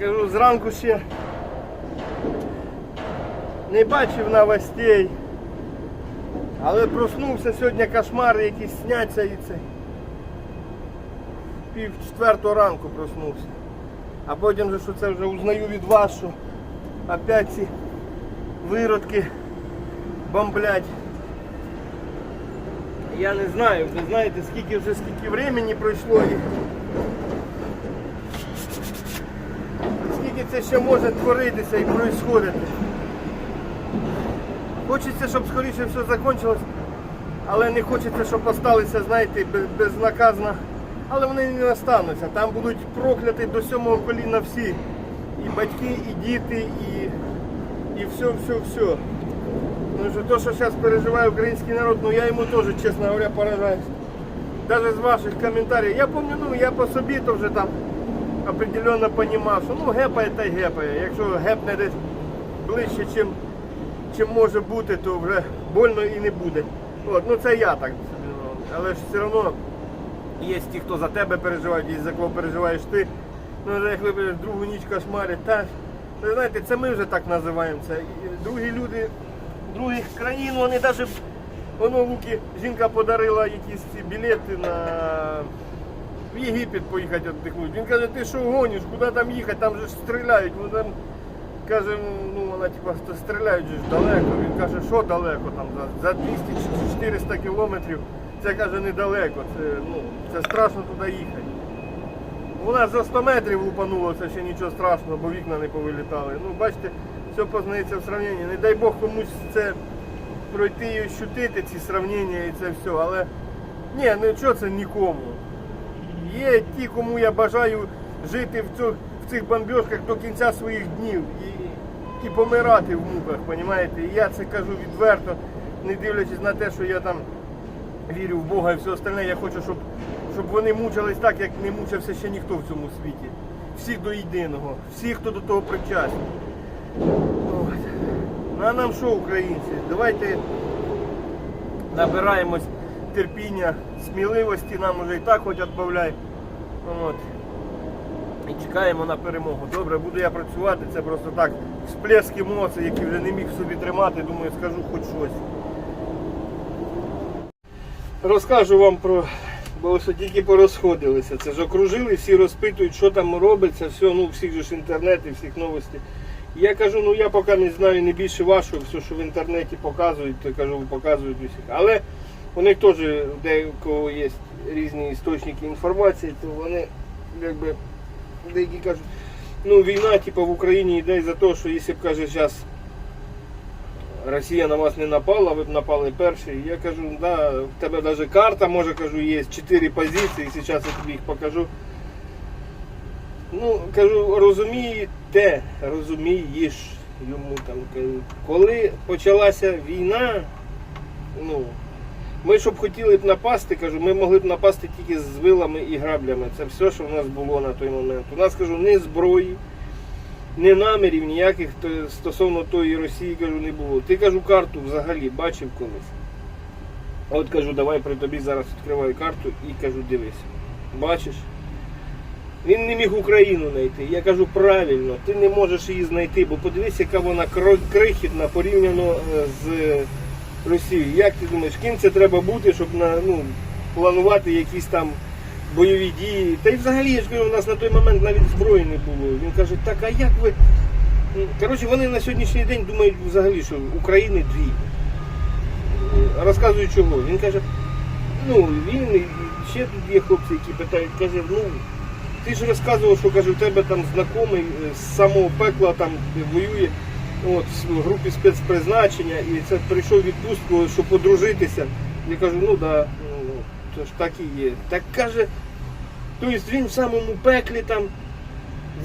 Я кажу, зранку ще не бачив новостей. Але проснувся сьогодні кошмари якісь сняться і це. Пів четвертого ранку проснувся. А потім же, що це вже узнаю від вас, що опять ці виродки бомблять. Я не знаю, ви знаєте, скільки вже скільки времени пройшло і скільки це ще може творитися і происходити. Хочеться, щоб скоріше все закінчилось, але не хочеться, щоб осталися, знаєте, без- безнаказано. Але вони не остануться. Там будуть прокляті до сьомого коліна всі. І батьки, і діти, і, і все, все, все. Ну що то, що зараз переживає український народ, ну я йому теж, чесно говоря, поражаюсь. Даже з ваших коментарів. Я пам'ятаю, ну я по собі то вже там определенно розумів, що ну гепає та й гепає. Якщо гепне десь ближче, чим, чим може бути, то вже больно і не буде. От, ну це я так. Але ж все одно є ті, хто за тебе переживають, і за кого переживаєш ти. Ну, як ви другу ніч кошмарить, та ви знаєте, це ми вже так називаємо це. Другі люди других країн, вони навіть воно Луки, жінка подарила якісь ці білети на в Єгипет поїхати віддихнути. Він каже, ти що гониш, куди там їхати, там же ж стріляють. Вони там каже, ну вона типа стріляють же ж далеко. Він каже, що далеко там за, за 200 чи 400 кілометрів. Це каже недалеко. Це ну це страшно туди їхати. У нас за 100 метрів лупануло, це ще нічого страшного, бо вікна не повилітали. Ну, бачите, все познається в сравненні. Не дай Бог комусь це пройти і ощутити ці сравнення і це все. Але ні, ну що це нікому. Є ті, кому я бажаю жити в, цю, в цих бомбіжках до кінця своїх днів і, і помирати в муках, понімаєте? І я це кажу відверто, не дивлячись на те, що я там вірю в Бога і все остальне, я хочу, щоб, щоб вони мучились так, як не мучився ще ніхто в цьому світі. Всі до єдиного, всі, хто до того причасні. Ну а нам що, українці? Давайте набираємось терпіння, сміливості, нам уже і так хоч відбавляй. От. І чекаємо на перемогу. Добре, буду я працювати, це просто так, всплеск емоцій, які вже не міг собі тримати, думаю, скажу хоч щось. Розкажу вам про. Бо що тільки порозходилися. Це ж окружили, всі розпитують, що там робиться, все, ну всіх же ж інтернет і всіх новостей. Я кажу, ну я поки не знаю не більше вашого, все, що в інтернеті показують, то кажу, показують усіх. Але у них теж деякого є різні істочники інформації, то вони якби деякі кажуть, ну війна типу, в Україні йде за те, що якщо б каже зараз Росія на вас не напала, ви б напали перші. Я кажу, да, в тебе навіть карта, може кажу, є чотири позиції, зараз я тобі їх покажу. Ну, кажу, розумієте, розумієш йому там. Коли почалася війна, ну, ми щоб хотіли б напасти, кажу, ми могли б напасти тільки з вилами і граблями. Це все, що в нас було на той момент. У нас кажу, ні зброї, ні намірів ніяких то- стосовно тої Росії, кажу, не було. Ти кажу, карту взагалі бачив колись. От кажу, давай при тобі зараз відкриваю карту і кажу, дивись. Бачиш? Він не міг Україну знайти. Я кажу, правильно, ти не можеш її знайти, бо подивись, яка вона крихітна порівняно е, з Росією. Як ти думаєш, ким це треба бути, щоб на, ну, планувати якісь там бойові дії? Та й взагалі, я ж кажу, у нас на той момент навіть зброї не було. Він каже, так а як ви. Ну, Коротше, вони на сьогоднішній день думають взагалі, що України дві. Е, Розказую чого. Він каже, ну він і ще тут є хлопці, які питають, каже, ну ти ж розказував, що каже, у тебе там знайомий е, з самого пекла там воює от, в групі спецпризначення і це прийшов відпустку, щоб подружитися. Я кажу, ну да, ну, то ж так і є. Так каже, тобто він в самому пеклі там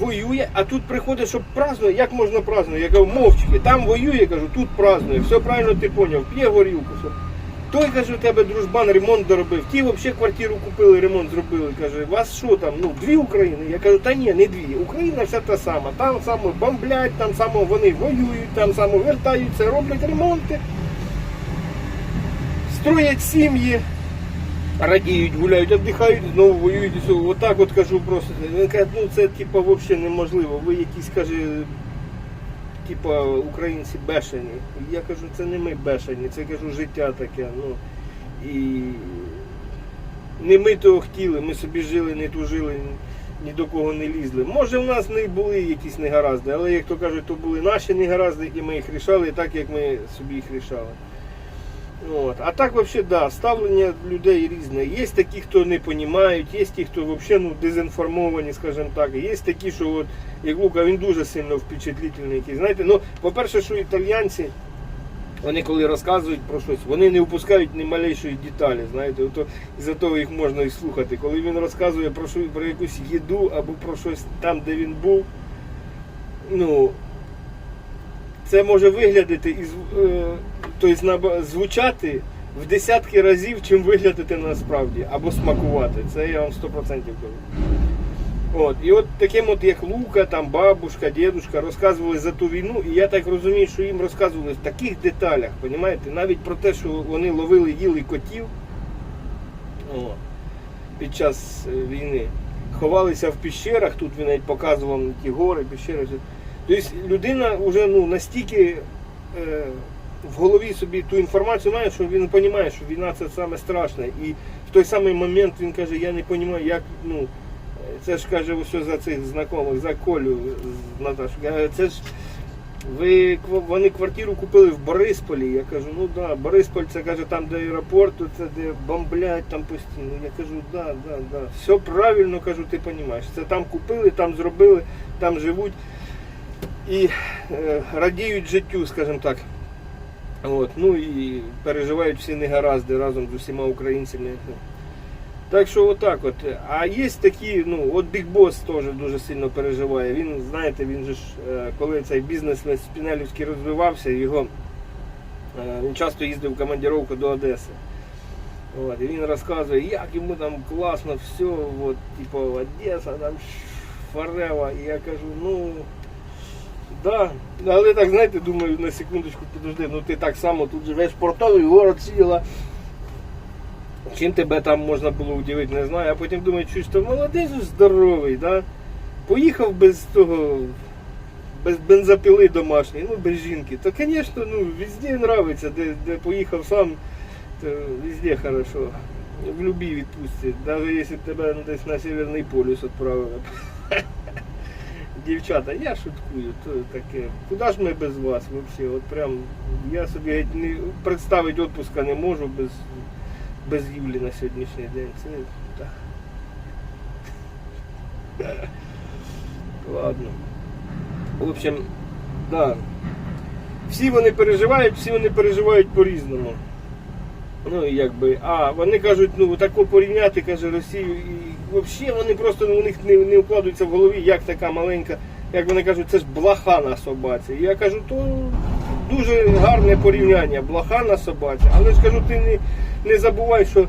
воює, а тут приходить, щоб празднує. Як можна празднувати? Я кажу, мовчки, там воює, кажу, тут празднує. Все правильно ти поняв, п'є горілку. Все. Той каже, у тебе дружбан ремонт доробив. Ті взагалі квартиру купили, ремонт зробили. Каже, у вас що там? Ну, дві України? Я кажу, та ні, не дві. Україна вся та сама. Там само бомблять, там само вони воюють, там само вертаються, роблять ремонти, строять сім'ї. радіють, гуляють, віддихають, знову воюють. Отак от кажу просто. Він каже, ну це типа взагалі неможливо. Ви якісь каже, типа українці бешені. Я кажу, це не ми бешені, це кажу життя таке. Ну і не ми того хотіли, ми собі жили, не тужили, ні до кого не лізли. Може в нас не були якісь негаразди, але як то кажуть, то були наші негаразди, і ми їх рішали так, як ми собі їх рішали. От. А так взагалі, да, ставлення людей різне. Є такі, хто не розуміють, є ті, хто взагалі ну, дезінформовані, скажімо так. Є такі, що от, як Лука, він дуже сильно впечатлительний. Знаєте, ну, по-перше, що італьянці, вони коли розказують про щось, вони не впускають ні малейшої деталі. Знаєте, ото із-за того їх можна і слухати. Коли він розказує про, що, про якусь їду або про щось там, де він був, ну, це може виглядати і тобто звучати в десятки разів, чим виглядати насправді, або смакувати. Це я вам 100% кажу. От, і от таким от як Лука, там бабушка, дідушка розказували за ту війну, і я так розумію, що їм розказували в таких деталях, понімаєте? навіть про те, що вони ловили, їли котів о, під час е, війни, ховалися в піщерах, тут він навіть показував ті гори, піщери. Тобто людина вже ну, настільки е, в голові собі ту інформацію має, що він розуміє, що війна це саме страшне. І в той самий момент він каже, я не розумію, як, ну, це ж каже все за цих знайомих, за Колю з Наташою. Це ж ви вони квартиру купили в Борисполі. Я кажу, ну да, Борисполь це каже там, де аеропорт, це де бомблять там постійно. Я кажу, да, да, да. Все правильно кажу, ти розумієш. Це там купили, там зробили, там живуть і е, радіють життю, скажімо так. От, ну і переживають всі негаразди разом з усіма українцями. Так що отак от. А є такі, ну, от Boss теж дуже сильно переживає. Він, знаєте, він же ж, е, коли цей бізнес на Спінелівський розвивався, його, е, він часто їздив в командировку до Одеси. От, і він розказує, як йому там класно все, от, типу, Одеса, там фарева. І я кажу, ну. Да, але так, знаєте, думаю, на секундочку подожди, ну ти так само тут живеш портовий город сіла. Чим тебе там можна було удивити, не знаю. А потім думаю, ж то молодець здоровий, да? Поїхав без того, без бензопіли домашньої, ну без жінки. То, звісно, ну, везде нравиться, де, де поїхав сам, то везде хорошо. В любій відпустці, навіть якщо тебе десь на Северний полюс відправили. Дівчата, я шуткую, то таке. Куди ж ми без вас взагалі? От прям я собі геть не представити відпуска не можу без, без Юлі на сьогоднішній день. Це так. Ладно. В общем, да. Всі вони переживають, всі вони переживають по-різному. Ну якби, а вони кажуть, ну тако порівняти, каже Росію, і взагалі вони просто ну, у них не, не вкладаються в голові, як така маленька, як вони кажуть, це ж блаха на собаці. І я кажу, то дуже гарне порівняння, блаха на собаці. Але ж кажу, ти не, не забувай, що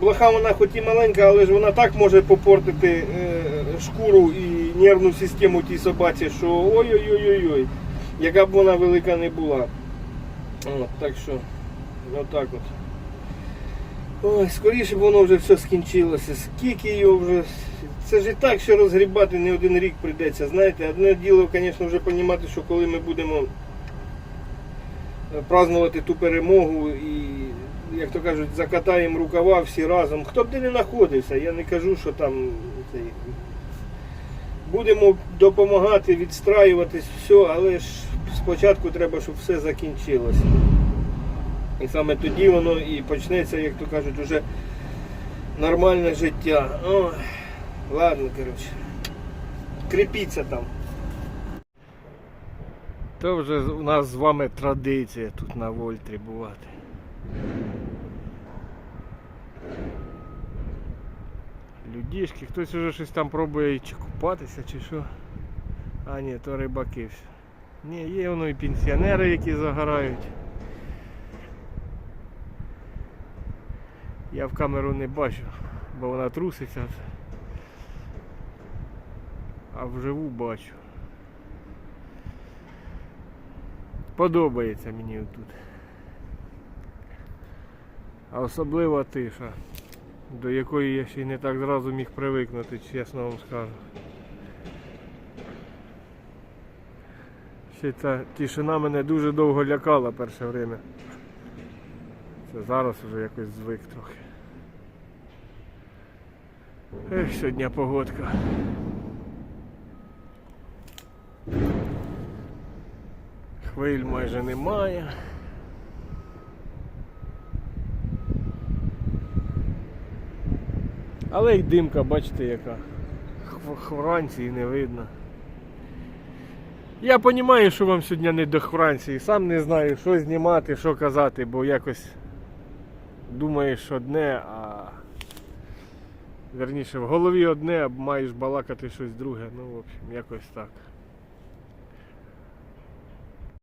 блаха вона хоч і маленька, але ж вона так може попортити е, шкуру і нервну систему тій собаці, що ой-ой-ой-ой, яка б вона велика не була. От, так що, отак от. Ой, скоріше б воно вже все скінчилося. Скільки його вже. Це ж і так, що розгрібати не один рік прийдеться. Знаєте, одне діло, звісно, вже розуміти, що коли ми будемо е, празднувати ту перемогу і, як то кажуть, закатаємо рукава всі разом. Хто б де не знаходився, я не кажу, що там будемо допомагати, відстраюватись, все, але ж спочатку треба, щоб все закінчилося. І саме тоді воно і почнеться, як то кажуть, уже нормальне життя. Ой, ладно, коротше. Кріпіться там. То вже у нас з вами традиція тут на Вольтрі бувати. Людішки, хтось уже щось там пробує чи купатися, чи що. А ні, то рибаки все. Ні, є воно і пенсіонери, які загорають. Я в камеру не бачу, бо вона труситься. А вживу бачу. Подобається мені тут. А особливо тиша. до якої я ще й не так зразу міг привикнути, чесно вам скажу. Ще ця тишина мене дуже довго лякала перше время. Це зараз вже якось звик трохи. Ех, сьогодні погодка. Хвиль майже немає. Але й димка, бачите, яка. Хв- Франції не видно. Я розумію, що вам сьогодні не до Франції. Сам не знаю, що знімати, що казати, бо якось думаєш одне, а верніше в голові одне, а маєш балакати щось друге. Ну, в общем, якось так.